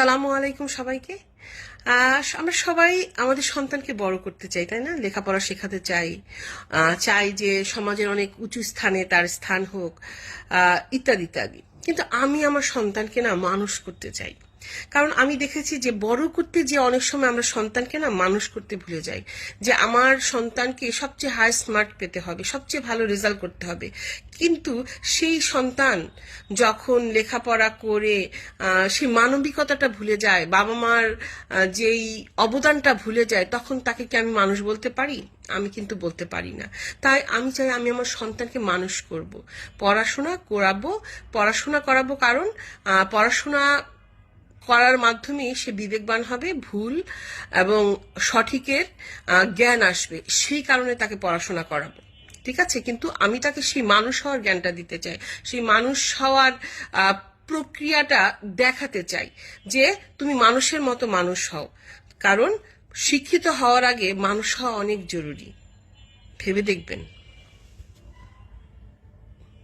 আসসালামু আলাইকুম সবাইকে। আমরা সবাই আমাদের সন্তানকে বড় করতে চাই, তাই না? লেখাপড়া শেখাতে চাই চাই যে সমাজের অনেক উঁচু স্থানে তার স্থান হোক ইত্যাদি ইত্যাদি। কিন্তু আমি আমার সন্তানকে না মানুষ করতে চাই। কারণ আমি দেখেছি যে বড় করতে যে অনেক সময় আমরা সন্তানকে না মানুষ করতে ভুলে যাই, যে আমার সন্তানকে সবচেয়ে হাই স্মার্ট পেতে হবে, সবচেয়ে ভালো রেজাল্ট করতে হবে। কিন্তু সেই সন্তান যখন লেখাপড়া করে সেই মানবিকতাটা ভুলে যায়, বাবা মার যেই অবদানটা ভুলে যায়, তখন তাকে কি আমি মানুষ বলতে পারি? আমি কিন্তু বলতে পারি না। তাই আমি চাই আমি আমার সন্তানকে মানুষ করব। পড়াশোনা করাবো পড়াশোনা করাবো কারণ পড়াশোনা করার মাধ্যমে সে বিবেকবান হবে, ভুল এবং সঠিকের জ্ঞান আসবে। সেই কারণে তাকে পড়াশোনা করাবো। ঠিক আছে? কিন্তু আমি তাকে সেই মানুষ হওয়ার জ্ঞানটা দিতে চাই। সেই মানুষ হওয়ার প্রক্রিয়াটা দেখাতে চাই যে তুমি মানুষের মতো মানুষ হও। কারণ শিক্ষিত হওয়ার আগে মানুষ হওয়া অনেক জরুরি। ভেবে দেখবেন।